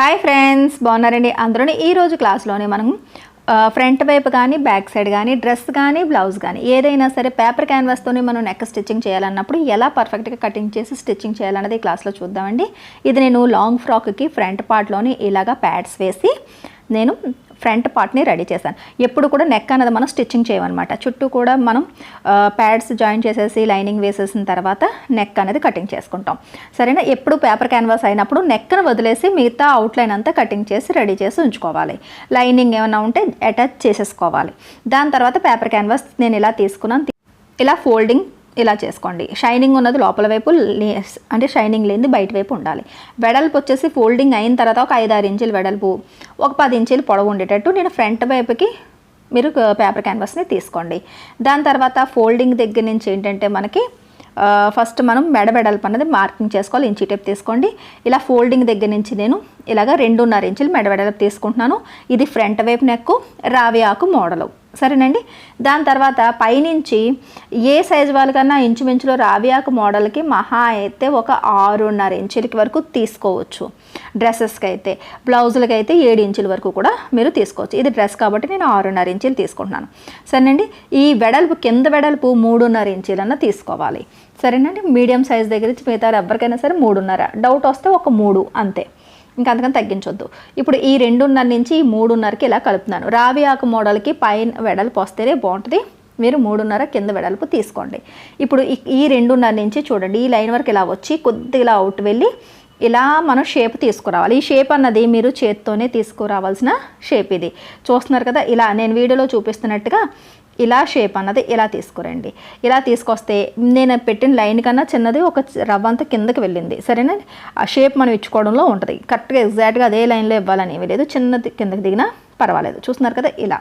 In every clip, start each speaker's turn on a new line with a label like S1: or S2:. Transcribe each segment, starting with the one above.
S1: Hi friends బాగున్నారండి? అందరూ ఈరోజు క్లాస్లోనే మనం ఫ్రంట్ వైపు కానీ బ్యాక్ సైడ్ కానీ డ్రెస్ కానీ బ్లౌజ్ కానీ ఏదైనా సరే పేపర్ క్యాన్వాస్తోనే మనం నెక్ స్టిచ్చింగ్ చేయాలన్నప్పుడు ఎలా పర్ఫెక్ట్గా కటింగ్ చేసి స్టిచ్చింగ్ చేయాలన్నది క్లాస్లో చూద్దామండి. ఇది నేను లాంగ్ ఫ్రాక్కి ఫ్రంట్ పార్ట్లోని ఇలాగా ప్యాడ్స్ వేసి నేను ఫ్రంట్ పార్ట్ని రెడీ చేశాను. ఎప్పుడు కూడా నెక్ అనేది మనం స్టిచ్చింగ్ చేయమన్నమాట. చుట్టూ కూడా మనం ప్యాడ్స్ జాయిన్ చేసేసి లైనింగ్ వేసేసిన తర్వాత నెక్ అనేది కటింగ్ చేసుకుంటాం. సరేనా? ఎప్పుడు పేపర్ క్యాన్వాస్ అయినప్పుడు నెక్ను వదిలేసి మిగతా అవుట్లైన్ అంతా కటింగ్ చేసి రెడీ చేసి ఉంచుకోవాలి. లైనింగ్ ఏమైనా ఉంటే అటాచ్ చేసేసుకోవాలి. దాని తర్వాత పేపర్ క్యాన్వాస్ నేను ఇలా తీసుకున్నాను. ఇలా ఫోల్డింగ్ ఇలా చేసుకోండి. షైనింగ్ ఉన్నది లోపల వైపు అంటే షైనింగ్ లేనిది బయట వైపు ఉండాలి. వెడల్పు వచ్చేసి ఫోల్డింగ్ అయిన తర్వాత ఒక ఐదు ఆరు ఇంచులు వెడల్పు ఒక పది ఇంచులు పొడవు ఉండేటట్టు నేను ఫ్రంట్ వైపుకి మీరు పేపర్ క్యాన్వాస్ని తీసుకోండి. దాని తర్వాత ఫోల్డింగ్ దగ్గర నుంచి ఏంటంటే మనకి ఫస్ట్ మనం మెడ వెడల్పు అన్నది మార్కింగ్ చేసుకోవాలి ఇంచి టేప్ తీసుకోండి. ఇలా ఫోల్డింగ్ దగ్గర నుంచి నేను ఇలాగ రెండున్నర ఇంచులు మెడ వెడల్పు తీసుకుంటున్నాను. ఇది ఫ్రంట్ వైపు నెక్కు రావి ఆకు మోడలు. సరేనండి? దాని తర్వాత పైనుంచి ఏ సైజు వాళ్ళకన్నా ఇంచుమించులో రావియాకు మోడల్కి మహా అయితే ఒక ఆరున్నర ఇంచులకి వరకు తీసుకోవచ్చు. డ్రెస్సెస్కి అయితే బ్లౌజులకి అయితే ఏడు ఇంచుల వరకు కూడా మీరు తీసుకోవచ్చు. ఇది డ్రెస్ కాబట్టి నేను ఆరున్నర ఇంచులు తీసుకుంటున్నాను. సరేనండి? ఈ వెడల్పు కింద వెడల్పు మూడున్నర ఇంచులన్న తీసుకోవాలి. సరేనండి? మీడియం సైజ్ దగ్గర నుంచి మిగతా ఎవరికైనా సరే మూడున్నర. డౌట్ వస్తే ఒక మూడు అంతే. ఇంకా అంతకని తగ్గించొద్దు. ఇప్పుడు ఈ రెండున్నర నుంచి ఈ మూడున్నరకి ఇలా కలుపుతున్నాను. రావి ఆకు మోడల్కి పైన వెడల్పు వస్తేనే బాగుంటుంది. మీరు మూడున్నర కింద వెడల్పు తీసుకోండి. ఇప్పుడు ఈ- ఈ రెండున్నర నుంచి చూడండి ఈ లైన్ వరకు ఇలా వచ్చి కొద్దిగా ఇలా అవుట్ వెళ్ళి ఇలా మనం షేప్ తీసుకురావాలి. ఈ షేప్ అన్నది మీరు చేత్తోనే తీసుకురావాల్సిన షేప్ ఇది. చూస్తున్నారు కదా ఇలా నేను వీడియోలో చూపిస్తున్నట్టుగా ఇలా షేప్ అన్నది ఇలా తీసుకురండి. ఇలా తీసుకొస్తే నేను పెట్టిన లైన్ కన్నా చిన్నది ఒక రవ్వంతా కిందకి వెళ్ళింది. సరేనా? ఆ షేప్ మనం ఇచ్చుకోవడంలో ఉంటుంది. కరెక్ట్గా ఎగ్జాక్ట్గా అదే లైన్లో ఇవ్వాలని ఏమీ లేదు. చిన్నది కిందకి దిగినా పర్వాలేదు. చూస్తున్నారు కదా? ఇలా.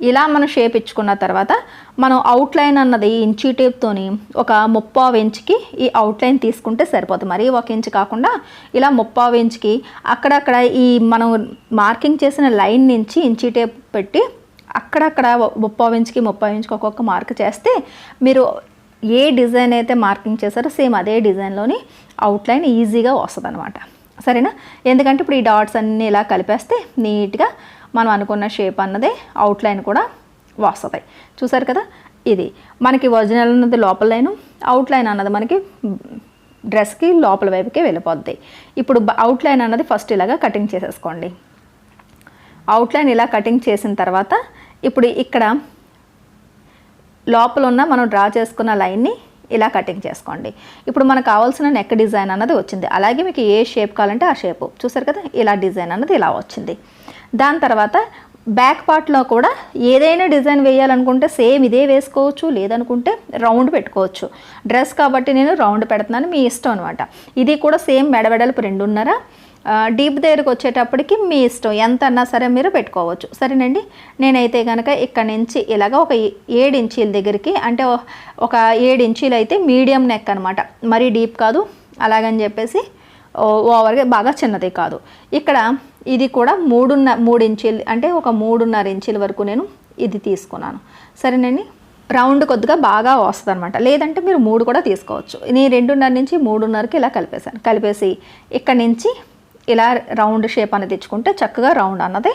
S1: ఇలా మనం షేప్ ఇచ్చుకున్న తర్వాత మనం అవుట్లైన్ అన్నది ఇంచీ టేప్తోని ఒక ముప్పావు ఇంచుకి ఈ అవుట్లైన్ తీసుకుంటే సరిపోతుంది. మరీ ఒక ఇంచు కాకుండా ఇలా ముప్పావు ఇంచుకి అక్కడక్కడ ఈ మనం మార్కింగ్ చేసిన లైన్ నుంచి ఇంచీ టేప్ పెట్టి అక్కడక్కడ ముప్పావు ఇంచుకి ముప్పావు ఇంచుకి ఒక్కొక్క మార్క్ చేస్తే మీరు ఏ డిజైన్ అయితే మార్కింగ్ చేశారో సేమ్ అదే డిజైన్లోని అవుట్లైన్ ఈజీగా వస్తుంది అనమాట సరేనా? ఎందుకంటే ఇప్పుడు ఈ డాట్స్ అన్నీ ఇలా కలిపేస్తే నీట్గా మనం అనుకున్న షేప్ అన్నదే అవుట్లైన్ కూడా వస్తుంది. చూసారు కదా? ఇది మనకి ఒరిజినల్ అన్నది లోపల లైన్ అవుట్లైన్ అన్నది మనకి డ్రెస్కి లోపల వైపుకే వెళ్ళిపోద్ది. ఇప్పుడు అవుట్లైన్ అన్నది ఫస్ట్ ఇలాగా కటింగ్ చేసేసుకోండి. అవుట్లైన్ ఇలా కటింగ్ చేసిన తర్వాత ఇప్పుడు ఇక్కడ లోపల ఉన్న మనం డ్రా చేసుకున్న లైన్ని ఇలా కటింగ్ చేసుకోండి. ఇప్పుడు మనకు కావాల్సిన నెక్ డిజైన్ అన్నది వచ్చింది. అలాగే మీకు ఏ షేప్ కావాలంటే ఆ షేపు. చూసారు కదా? ఇలా డిజైన్ అన్నది ఇలా వచ్చింది. దాని తర్వాత బ్యాక్ పార్ట్లో కూడా ఏదైనా డిజైన్ వేయాలనుకుంటే సేమ్ ఇదే వేసుకోవచ్చు లేదనుకుంటే రౌండ్ పెట్టుకోవచ్చు. డ్రెస్ కాబట్టి నేను రౌండ్ పెడుతున్నాను మీ ఇష్టం అనమాట ఇది కూడా సేమ్ మెడవెడల్పు రెండున్నర డీప్ దగ్గరకు వచ్చేటప్పటికి మీ ఇష్టం. ఎంత అన్నా సరే మీరు పెట్టుకోవచ్చు. సరేనండి? నేనైతే కనుక ఇక్కడ నుంచి ఇలాగ ఒక ఏడు ఇంచీల దగ్గరికి అంటే ఒక ఏడు ఇంచీలు అయితే మీడియం నెక్ అనమాట మరీ డీప్ కాదు. అలాగని చెప్పేసి ఓవర్గా బాగా చిన్నది కాదు. ఇక్కడ ఇది కూడా మూడున్న మూడు ఇంచీలు అంటే ఒక మూడున్నర ఇంచీల వరకు నేను ఇది తీసుకున్నాను. సరేనండి? రౌండ్ కొద్దిగా బాగా వస్తుంది అనమాట లేదంటే మీరు మూడు కూడా తీసుకోవచ్చు. నేను రెండున్నర నుంచి మూడున్నరకి ఇలా కలిపేశాను. కలిపేసి ఇక్కడ నుంచి ఇలా రౌండ్ షేప్ అనేది తెచ్చుకుంటే చక్కగా రౌండ్ అన్నది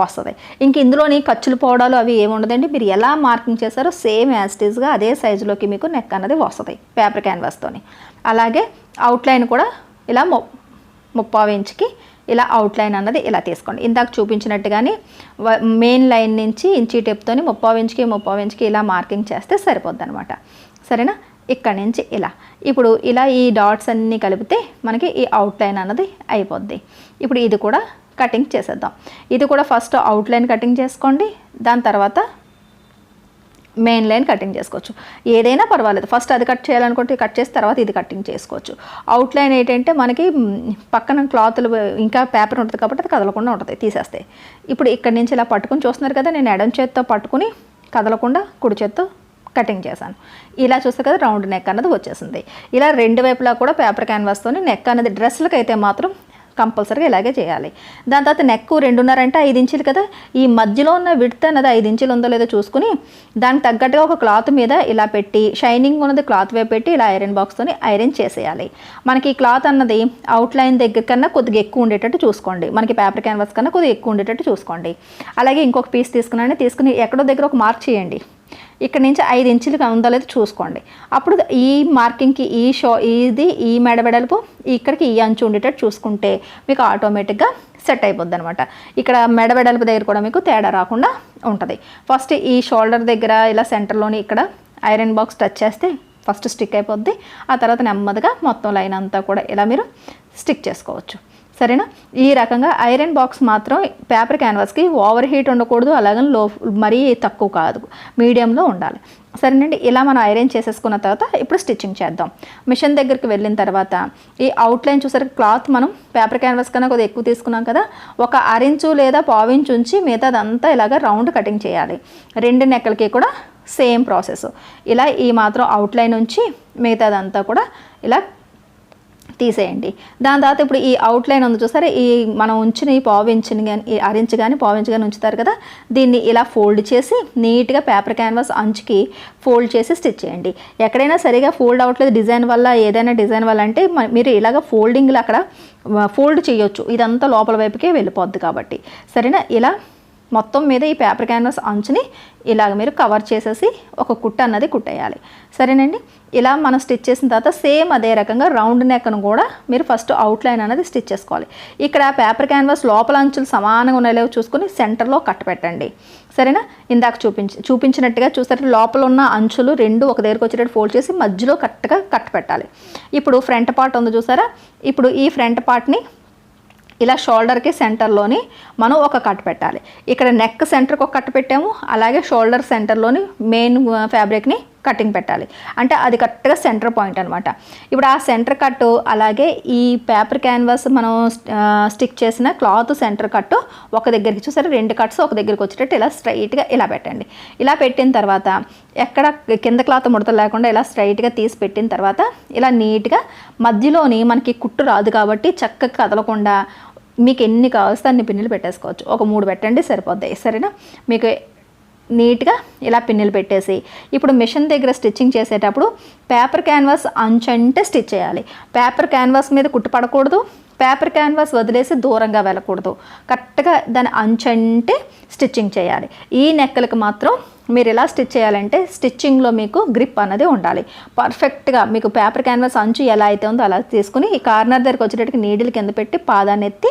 S1: వస్తుంది. ఇంక ఇందులోని ఖర్చులు పోవడాలు అవి ఏముండదండి మీరు ఎలా మార్కింగ్ చేశారో సేమ్ యాజ్టీజ్గా అదే సైజులోకి మీకు నెక్ అన్నది వస్తుంది పేపర్ క్యాన్వాస్తోని అలాగే అవుట్లైన్ కూడా ఇలా ము ముప్పావు ఇంచుకి ఇలా అవుట్లైన్ అన్నది ఇలా తీసుకోండి. ఇందాక చూపించినట్టుగానే మెయిన్ లైన్ నుంచి ఇంచీ టెప్తోని ముప్పావు ఇంచుకి ముప్పావు ఇంచుకి ఇలా మార్కింగ్ చేస్తే సరిపోద్ది అనమాట సరేనా? ఇక్కడ నుంచి ఇలా. ఇప్పుడు ఇలా ఈ డాట్స్ అన్నీ కలిపితే మనకి ఈ అవుట్లైన్ అన్నది అయిపోద్ది. ఇప్పుడు ఇది కూడా కటింగ్ చేసేద్దాం. ఇది కూడా ఫస్ట్ అవుట్లైన్ కటింగ్ చేసుకోండి. దాని తర్వాత మెయిన్ లైన్ కటింగ్ చేసుకోవచ్చు. ఏదైనా పర్వాలేదు. ఫస్ట్ అది కట్ చేయాలనుకుంటే కట్ చేసి తర్వాత ఇది కటింగ్ చేసుకోవచ్చు. అవుట్ లైన్ ఏంటంటే మనకి పక్కన క్లాత్లు ఇంకా పేపర్ ఉంటుంది కాబట్టి అది కదలకుండా ఉంటుంది తీసేస్తే. ఇప్పుడు ఇక్కడ నుంచి ఇలా పట్టుకుని చూస్తున్నారు కదా నేను ఎడం చేత్తో పట్టుకుని కదలకుండా కుడి చేత్తో కటింగ్ చేశాను. ఇలా చూస్తే కదా రౌండ్ నెక్ అన్నది వచ్చేసింది. ఇలా రెండు వైపులా కూడా పేపర్ క్యాన్వాస్తోని నెక్ అనేది డ్రెస్లకు అయితే మాత్రం కంపల్సరీగా ఇలాగే చేయాలి. దాని తర్వాత నెక్ రెండున్నర అంటే ఐదు ఇంచులు కదా. ఈ మధ్యలో ఉన్న విడత అన్నది ఐదు ఇంచులు ఉందో లేదో చూసుకుని దానికి తగ్గట్టుగా ఒక క్లాత్ మీద ఇలా పెట్టి షైనింగ్ ఉన్నది క్లాత్ వైపు పెట్టి ఇలా ఐరన్ బాక్స్తో ఐరన్ చేసేయాలి. మనకి ఈ క్లాత్ అన్నది అవుట్లైన్ దగ్గర కన్నా కొద్దిగా ఎక్కువ ఉండేటట్టు చూసుకోండి. మనకి పేపర్ క్యాన్వాస్ కన్నా కొద్దిగా ఎక్కువ ఉండేటట్టు చూసుకోండి. అలాగే ఇంకొక పీస్ తీసుకున్నాను. తీసుకుని ఎక్కడో దగ్గర ఒక మార్క్ చేయండి. ఇక్కడ నుంచి ఐదు ఇంచులుగా ఉందో లేదో చూసుకోండి. అప్పుడు ఈ మార్కింగ్కి ఈ షో ఇది ఈ మెడబెడలుపు ఇక్కడికి ఈ అంచు ఉండేటట్టు చూసుకుంటే మీకు ఆటోమేటిక్గా సెట్ అయిపోద్ది అనమాట ఇక్కడ మెడ వెడల్పు దగ్గర కూడా మీకు తేడా రాకుండా ఉంటుంది. ఫస్ట్ ఈ షోల్డర్ దగ్గర ఇలా సెంటర్లోని ఇక్కడ ఐరన్ బాక్స్ టచ్ చేస్తే ఫస్ట్ స్టిక్ అయిపోద్ది. ఆ తర్వాత నెమ్మదిగా మొత్తం లైన్ అంతా కూడా ఇలా మీరు స్టిక్ చేసుకోవచ్చు. సరేనా? ఈ రకంగా ఐరన్ బాక్స్ మాత్రం పేపర్ క్యాన్వాస్కి ఓవర్ హీట్ ఉండకూడదు అలాగే లో మరీ తక్కువ కాదు. మీడియంలో ఉండాలి. సరేనండి ఇలా మనం ఐరన్ చేసేసుకున్న తర్వాత ఇప్పుడు స్టిచ్చింగ్ చేద్దాం. మిషన్ దగ్గరికి వెళ్ళిన తర్వాత ఈ అవుట్లైన్ చూసరికి క్లాత్ మనం పేపర్ క్యాన్వాస్ కన్నా కొద్దిగా ఎక్కువ తీసుకున్నాం కదా. ఒక అరించు లేదా పావించు ఉంచి మిగతాదంతా ఇలాగ రౌండ్ కటింగ్ చేయాలి. రెండు నెక్కలకి కూడా సేమ్ ప్రాసెస్. ఇలా ఈ మాత్రం అవుట్లైన్ ఉంచి మిగతాదంతా కూడా ఇలా తీసేయండి. దాని తర్వాత ఇప్పుడు ఈ అవుట్లైన్ ఉంది చూసారా? ఈ మనం ఉంచిన ఈ పావు ఇంచుని కానీ అరించి కానీ పావు ఇంచు కానీ ఉంచుతారు కదా? దీన్ని ఇలా ఫోల్డ్ చేసి నీట్గా పేపర్ క్యాన్వాస్ అంచుకి ఫోల్డ్ చేసి స్టిచ్ చేయండి. ఎక్కడైనా సరిగా ఫోల్డ్ అవ్వట్లేదు డిజైన్ వల్ల ఏదైనా డిజైన్ వల్ల అంటే మీరు ఇలాగ ఫోల్డింగ్లో అక్కడ ఫోల్డ్ చేయొచ్చు. ఇదంతా లోపల వైపుకే వెళ్ళిపోద్ది కాబట్టి. సరేనా? ఇలా మొత్తం మీద ఈ పేపర్ క్యాన్వాస్ అంచుని ఇలాగ మీరు కవర్ చేసేసి ఒక కుట్ట అన్నది కుట్టేయాలి. సరేనండి? ఇలా మనం స్టిచ్ చేసిన తర్వాత సేమ్ అదే రకంగా రౌండ్ నెక్ను కూడా మీరు ఫస్ట్ అవుట్లైన్ అనేది స్టిచ్ చేసుకోవాలి. ఇక్కడ పేపర్ క్యాన్వాస్ లోపల అంచులు సమానంగా ఉన్నాయో చూసుకుని సెంటర్లో కట్ పెట్టండి. సరేనా? ఇందాక చూపించి చూపించినట్టుగా చూసారు లోపల ఉన్న అంచులు రెండు ఒక దగ్గరకు వచ్చేటట్టు ఫోల్డ్ చేసి మధ్యలో కరెక్ట్గా కట్ పెట్టాలి. ఇప్పుడు ఫ్రంట్ పార్ట్ ఉంది చూసారా? ఇప్పుడు ఈ ఫ్రంట్ పార్ట్ని ఇలా షోల్డర్కి సెంటర్లోని మనం ఒక కట్ పెట్టాలి. ఇక్కడ నెక్ సెంటర్కి ఒక కట్ పెట్టాము అలాగే షోల్డర్ సెంటర్లోని మెయిన్ ఫ్యాబ్రిక్ని కటింగ్ పెట్టాలి. అంటే అది కరెక్ట్గా సెంటర్ పాయింట్ అనమాట ఇప్పుడు ఆ సెంటర్ కట్ అలాగే ఈ పేపర్ క్యాన్వాస్ మనం స్టిక్ చేసిన క్లాత్ సెంటర్ కట్ ఒక దగ్గరికి చూసారు రెండు కట్స్ ఒక దగ్గరికి వచ్చేటట్టు ఇలా స్ట్రైట్గా ఇలా పెట్టండి. ఇలా పెట్టిన తర్వాత ఎక్కడ కింద క్లాత్ ముడత లేకుండా ఇలా స్ట్రైట్గా తీసి పెట్టిన తర్వాత ఇలా నీట్గా మధ్యలోని మనకి కుట్టు రాదు కాబట్టి చక్కగా కదలకుండా మీకు ఎన్ని కావాల్సి అన్ని పిన్నులు పెట్టేసుకోవచ్చు. ఒక మూడు పెట్టండి సరిపోద్ది. సరేనా? మీకు నీట్గా ఇలా పిన్నులు పెట్టేసి ఇప్పుడు మిషన్ దగ్గర స్టిచ్చింగ్ చేసేటప్పుడు పేపర్ క్యాన్వాస్ అంచంటే స్టిచ్ చేయాలి. పేపర్ క్యాన్వాస్ మీద కుట్టుపడకూడదు పేపర్ క్యాన్వాస్ వదిలేసి దూరంగా వెళ్ళకూడదు. కరెక్ట్గా దాని అంచంటే స్టిచ్చింగ్ చేయాలి. ఈ నెక్కలకు మాత్రం మీరు ఎలా స్టిచ్ చేయాలంటే స్టిచ్చింగ్లో మీకు గ్రిప్ అనేది ఉండాలి. పర్ఫెక్ట్గా మీకు పేపర్ క్యాన్వాస్ అంచు ఎలా అయితే ఉందో అలా తీసుకుని ఈ కార్నర్ దగ్గరికి వచ్చేటట్టుకి నీడిల్ కింద పెట్టి పాదాన్ని ఎత్తి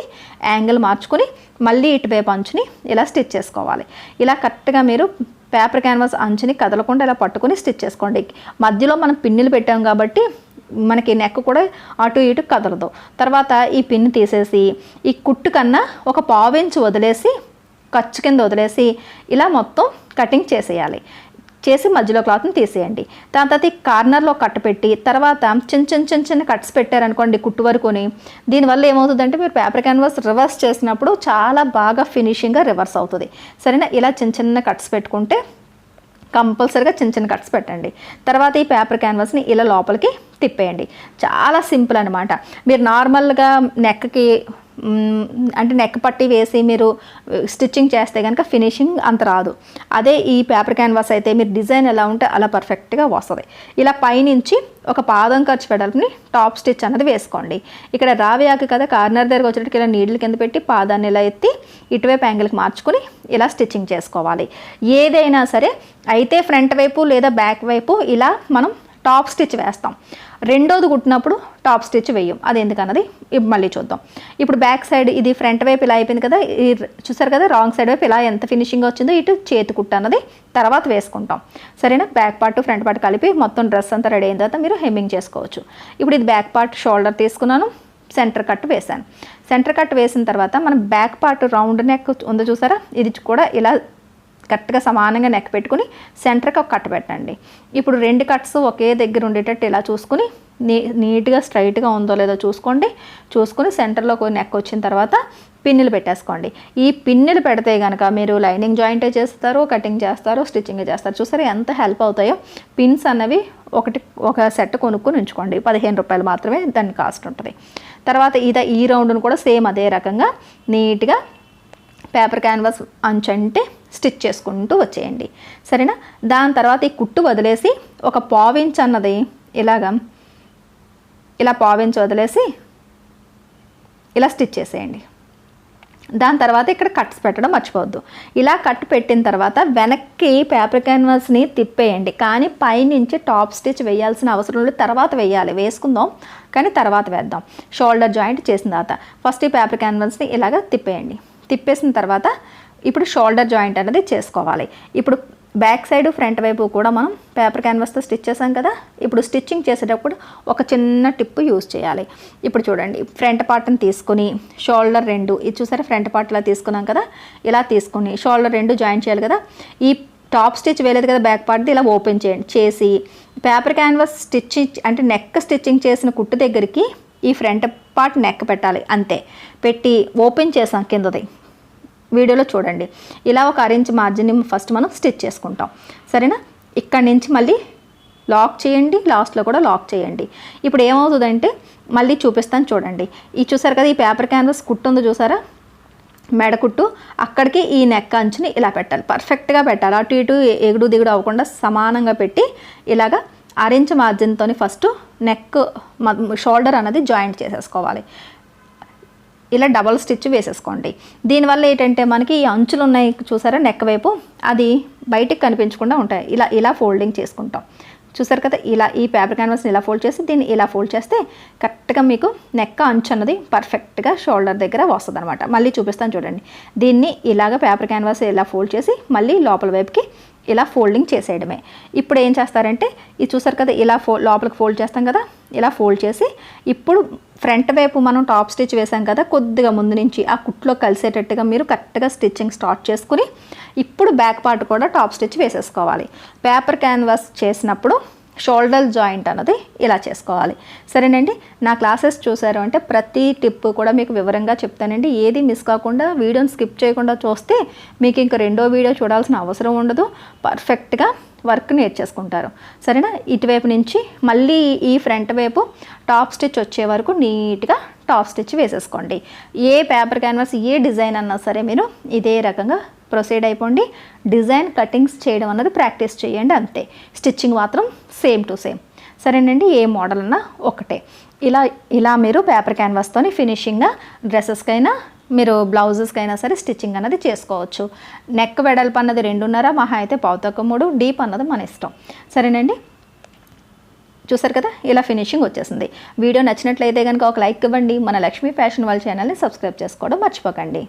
S1: యాంగిల్ మార్చుకుని మళ్ళీ ఇటువైపు అంచుని ఇలా స్టిచ్ చేసుకోవాలి. ఇలా కరెక్ట్గా మీరు పేపర్ క్యాన్వాస్ అంచుని కదలకుండా ఇలా పట్టుకుని స్టిచ్ చేసుకోండి. మధ్యలో మనం పిన్నులు పెట్టాం కాబట్టి మనకి నెక్ కూడా అటు ఇటు కదలదు. తర్వాత ఈ పిన్ తీసేసి ఈ కుట్టు కన్నా ఒక పావించి వదిలేసి ఖర్చు కింద వదిలేసి ఇలా మొత్తం కటింగ్ చేసేయాలి. చేసి మధ్యలో క్లాత్ని తీసేయండి. దాని తర్వాత ఈ కార్నర్లో కట్ పెట్టి తర్వాత చిన్న చిన్న చిన్న చిన్న కట్స్ పెట్టారనుకోండి కుట్టు వరకుని దీనివల్ల ఏమవుతుందంటే మీరు పేపర్ క్యాన్వాస్ రివర్స్ చేసినప్పుడు చాలా బాగా ఫినిషింగ్గా రివర్స్ అవుతుంది. సరేనా? ఇలా చిన్న చిన్న కట్స్ పెట్టుకుంటే కంపల్సరీగా చిన్న చిన్న కట్స్ పెట్టండి. తర్వాత ఈ పేపర్ క్యాన్వాస్ని ఇలా లోపలికి తిప్పేయండి. చాలా సింపుల్ అనమాట మీరు నార్మల్గా నెక్కి అంటే నెక్ పట్టి వేసి మీరు స్టిచ్చింగ్ చేస్తే కనుక ఫినిషింగ్ అంత రాదు. అదే ఈ పేపర్ క్యాన్వాస్ అయితే మీరు డిజైన్ ఎలా ఉంటే అలా పర్ఫెక్ట్గా వస్తుంది. ఇలా పైనుంచి ఒక పాదం ఖర్చు వెడల్పుని టాప్ స్టిచ్ అన్నది వేసుకోండి. ఇక్కడ రావ్యాక కదా కార్నర్ దగ్గర వచ్చేటప్పుడు ఇలా నీడిల్ కింద పెట్టి పాదాన్ని ఇలా ఎత్తి ఇటువైపు యాంగిల్కి మార్చుకొని ఇలా స్టిచ్చింగ్ చేసుకోవాలి. ఏదైనా సరే అయితే ఫ్రంట్ వైపు లేదా బ్యాక్ వైపు ఇలా మనం టాప్ స్టిచ్ వేస్తాం. రెండోది కుట్టినప్పుడు టాప్ స్టిచ్ వేయం అది ఎందుకన్నది? మళ్ళీ చూద్దాం. ఇప్పుడు బ్యాక్ సైడ్ ఇది ఫ్రంట్ వైపు ఇలా అయిపోయింది కదా చూసారు కదా రాంగ్ సైడ్ వైపు ఇలా ఎంత ఫినిషింగ్ వచ్చిందో ఇటు చేతి కుట్టు అన్నది తర్వాత వేసుకుంటాం. సరేనా? బ్యాక్ పార్ట్ ఫ్రంట్ పార్ట్ కలిపి మొత్తం డ్రెస్ అంతా రెడీ అయిన తర్వాత మీరు హెమ్మింగ్ చేసుకోవచ్చు. ఇప్పుడు ఇది బ్యాక్ పార్ట్ షోల్డర్ తీసుకున్నాను సెంటర్ కట్ వేశాను. సెంటర్ కట్ వేసిన తర్వాత మనం బ్యాక్ పార్ట్ రౌండ్ నెక్ ఉందో చూసారా? ఇది కూడా ఇలా కరెక్ట్గా సమానంగా నెక్ పెట్టుకుని సెంటర్కి ఒక కట్ పెట్టండి. ఇప్పుడు రెండు కట్స్ ఒకే దగ్గర ఉండేటట్టు ఇలా చూసుకుని నీ నీట్గా స్ట్రైట్గా ఉందో లేదో చూసుకోండి. చూసుకుని సెంటర్లో ఒక నెక్ వచ్చిన తర్వాత పిన్నులు పెట్టేసుకోండి. ఈ పిన్నులు పెడితే కనుక మీరు లైనింగ్ జాయింటే చేస్తారు కటింగ్ చేస్తారు స్టిచ్చింగ్ చేస్తారు చూసారా ఎంత హెల్ప్ అవుతాయో? పిన్స్ అన్నవి ఒకటి ఒక సెట్ కొనుక్కొని ఉంచుకోండి. పదిహేను రూపాయలు మాత్రమే దాని కాస్ట్ ఉంటుంది. తర్వాత ఇద ఈ రౌండ్ను కూడా సేమ్ అదే రకంగా నీట్గా పేపర్ క్యాన్వాస్ అంచంటే స్టిచ్ చేసుకుంటూ వచ్చేయండి. సరేనా? దాని తర్వాత ఈ కుట్టు వదిలేసి ఒక పావించ్ అన్నది ఇలాగా ఇలా పావించ్ వదిలేసి ఇలా స్టిచ్ చేసేయండి. దాని తర్వాత ఇక్కడ కట్స్ పెట్టడం మర్చిపోవద్దు. ఇలా కట్ పెట్టిన తర్వాత వెనక్కి పేపర్ క్యాన్వాస్ని తిప్పేయండి. కానీ పైనుంచి టాప్ స్టిచ్ వేయాల్సిన అవసరం తర్వాత వేయాలి. వేసుకుందాం. కానీ తర్వాత వేద్దాం. షోల్డర్ జాయింట్ చేసిన తర్వాత ఫస్ట్ ఈ పేపర్ క్యాన్వాస్ని ఇలాగ తిప్పేయండి. తిప్పేసిన తర్వాత ఇప్పుడు షోల్డర్ జాయింట్ అనేది చేసుకోవాలి. ఇప్పుడు బ్యాక్ సైడ్ ఫ్రంట్ వైపు కూడా మనం పేపర్ క్యాన్వాస్తో స్టిచ్ చేసాం కదా? ఇప్పుడు స్టిచ్చింగ్ చేసేటప్పుడు ఒక చిన్న టిప్ యూస్ చేయాలి. ఇప్పుడు చూడండి ఫ్రంట్ పార్ట్ని తీసుకుని షోల్డర్ రెండు ఇది చూసారా ఫ్రంట్ పార్ట్ ఇలా తీసుకున్నాం కదా? ఇలా తీసుకుని షోల్డర్ రెండు జాయిన్ చేయాలి కదా? ఈ టాప్ స్టిచ్ వేయలేదు కదా బ్యాక్ పార్ట్ది ఇలా ఓపెన్ చేయండి. చేసి పేపర్ క్యాన్వాస్ స్టిచ్చింగ్ అంటే నెక్ స్టిచ్చింగ్ చేసిన కుట్టు దగ్గరికి ఈ ఫ్రంట్ పార్ట్ నెక్ పెట్టాలి అంతే. పెట్టి ఓపెన్ చేసాం కిందది. వీడియోలో చూడండి. ఇలా ఒక అరేంజ్ మార్జిన్ని ఫస్ట్ మనం స్టిచ్ చేసుకుంటాం. సరేనా? ఇక్కడి నుంచి మళ్ళీ లాక్ చేయండి. లాస్ట్లో కూడా లాక్ చేయండి. ఇప్పుడు ఏమవుతుందంటే మళ్ళీ చూపిస్తాను చూడండి. ఈ చూసారు కదా ఈ పేపర్ క్యాన్వాస్ కుట్టు ఉందో చూసారా? మెడ కుట్టు. అక్కడికి ఈ నెక్ అంచుని ఇలా పెట్టాలి. పర్ఫెక్ట్గా పెట్టాలి. అటు ఇటు ఎగుడు దిగుడు అవ్వకుండా సమానంగా పెట్టి ఇలాగా అరేంజ్ మార్జిన్తో ఫస్ట్ నెక్ షోల్డర్ అనేది జాయింట్ చేసేసుకోవాలి. ఇలా డబల్ స్టిచ్ వేసేసుకోండి. దీనివల్ల ఏంటంటే మనకి ఈ అంచులు ఉన్నాయి చూసారా? నెక్ వైపు. అది బయటికి కనిపించకుండా ఉంటాయి. ఇలా ఇలా ఫోల్డింగ్ చేసుకుంటాం. చూసారు కదా? ఇలా ఈ పేపర్ క్యాన్వాస్ని ఇలా ఫోల్డ్ చేసి దీన్ని ఇలా ఫోల్డ్ చేస్తే కరెక్ట్గా మీకు నెక్ అంచు అన్నది పర్ఫెక్ట్గా షోల్డర్ దగ్గర వస్తుంది అనమాట మళ్ళీ చూపిస్తాను చూడండి. దీన్ని ఇలాగ పేపర్ క్యాన్వాస్ ఇలా ఫోల్డ్ చేసి మళ్ళీ లోపల వైపుకి ఇలా ఫోల్డింగ్ చేసేయడమే. ఇప్పుడు ఏం చేస్తారంటే ఇది చూసారు కదా ఇలా ఫో లోపలికి ఫోల్డ్ చేస్తాం కదా ఇలా ఫోల్డ్ చేసి ఇప్పుడు ఫ్రంట్ వైపు మనం టాప్ స్టిచ్ వేసాం కదా కొద్దిగా ముందు నుంచి ఆ కుట్లో కలిసేటట్టుగా మీరు కరెక్ట్గా స్టిచ్చింగ్ స్టార్ట్ చేసుకుని ఇప్పుడు బ్యాక్ పార్ట్ కూడా టాప్ స్టిచ్ వేసేసుకోవాలి. పేపర్ క్యాన్వాస్ చేసినప్పుడు షోల్డర్ జాయింట్ అన్నది ఇలా చేసుకోవాలి. సరేనండి? నా క్లాసెస్ చూసారు అంటే ప్రతి టిప్ కూడా మీకు వివరంగా చెప్తానండి. ఏది మిస్ కాకుండా వీడియోని స్కిప్ చేయకుండా చూస్తే మీకు ఇంక రెండో వీడియో చూడాల్సిన అవసరం ఉండదు. పర్ఫెక్ట్గా వర్క్ నేర్చేసుకుంటారు. సరేనా? ఇటువైపు నుంచి మళ్ళీ ఈ ఫ్రంట్ వైపు టాప్ స్టిచ్ వచ్చే వరకు నీట్గా టాప్ స్టిచ్ వేసేసుకోండి. ఏ పేపర్ క్యాన్వాస్ ఏ డిజైన్ అన్నా సరే మీరు ఇదే రకంగా ప్రొసీడ్ అయిపోండి. డిజైన్ కటింగ్స్ చేయడం అన్నది ప్రాక్టీస్ చేయండి అంతే. స్టిచ్చింగ్ మాత్రం సేమ్ టు సేమ్. సరేనండి? ఏ మోడల్ అన్నా ఒకటే. ఇలా ఇలా మీరు పేపర్ క్యాన్వాస్తోని ఫినిషింగ్గా డ్రెస్సెస్కైనా మీరు బ్లౌజెస్కైనా సరే స్టిచ్చింగ్ అన్నది చేసుకోవచ్చు. నెక్ వెడల్పు అన్నది రెండున్నర మహా అయితే పావుతొక్క మూడు డీప్ అన్నది మన ఇష్టం. సరేనండి? చూసారు కదా? ఇలా ఫినిషింగ్ వచ్చేసింది. వీడియో నచ్చినట్లయితే కనుక ఒక లైక్ ఇవ్వండి. మన లక్ష్మీ ఫ్యాషన్ వాళ్ళ ఛానల్ని సబ్స్క్రైబ్ చేసుకోవడం మర్చిపోకండి.